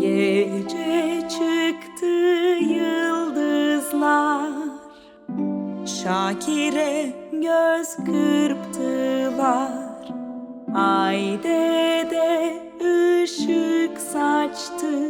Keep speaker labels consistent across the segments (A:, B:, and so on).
A: Gece çıktı yıldızlar. Şakir'e göz kırptılar. Ay de ışık saçtı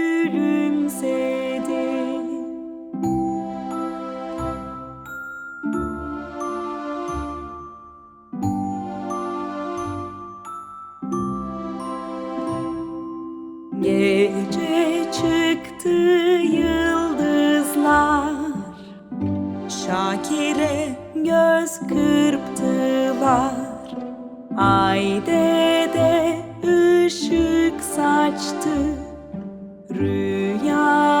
A: çıktı yıldızlar. Şakir'e göz kırptılar. Ay de ışık saçtı. Rüyanı